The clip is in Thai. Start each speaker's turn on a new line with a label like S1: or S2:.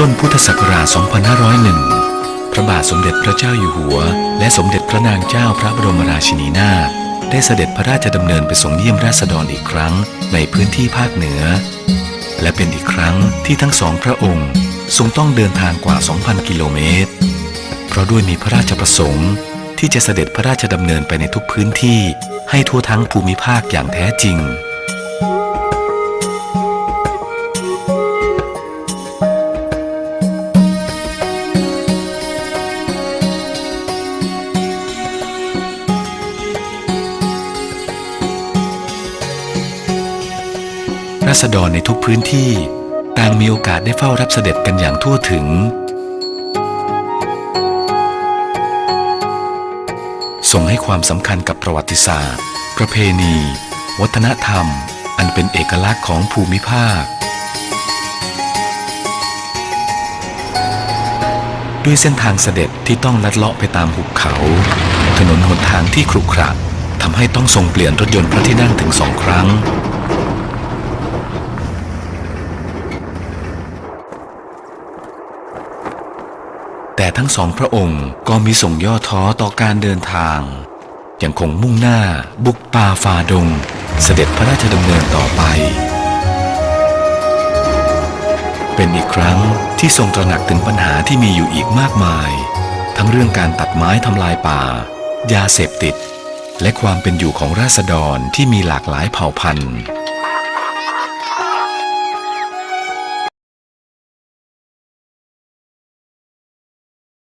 S1: ต้นพุทธศักราช 2501 พระบาทสมเด็จพระเจ้าอยู่หัว และสมเด็จพระนางเจ้าพระบรมราชินีนาถได้เสด็จพระราชดำเนินไปทรงเยี่ยมราษฎรอีกครั้งในพื้นที่ภาคเหนือ และเป็นอีกครั้งที่ทั้งสองพระองค์ทรงต้องเดินทางกว่า 2,000 กิโลเมตร เพราะด้วยมีพระราชประสงค์ ที่จะเสด็จพระราชดำเนินไปในทุกพื้นที่ให้ทั่วทั้งภูมิภาคอย่างแท้จริง ราษฎรในทุกพื้นที่ ต่างมีโอกาสได้เฝ้ารับเสด็จกันอย่างทั่วถึงทรงให้ความสำคัญกับประวัติศาสตร์ ประเพณี วัฒนธรรม อันเป็นเอกลักษณ์ของภูมิภาค ด้วยเส้นทางเสด็จที่ต้องลัดเลาะไปตามหุบเขา ถนนหนทางที่ขรุขระทำให้ต้องทรงเปลี่ยนรถยนต์พระที่นั่งถึงสองครั้ง แต่ทั้งสองพระองค์ก็มีส่งย่อท้อต่อการเดินทาง ยังคงมุ่งหน้าบุกป่าฝ่าดง เสด็จพระราชดำเนินต่อไป เป็นอีกครั้งที่ทรงตระหนักถึงปัญหาที่มีอยู่อีกมากมาย ทั้งเรื่องการตัดไม้ทำลายป่า ยาเสพติด และความเป็นอยู่ของราษฎรที่มีหลากหลายเผ่าพันธุ์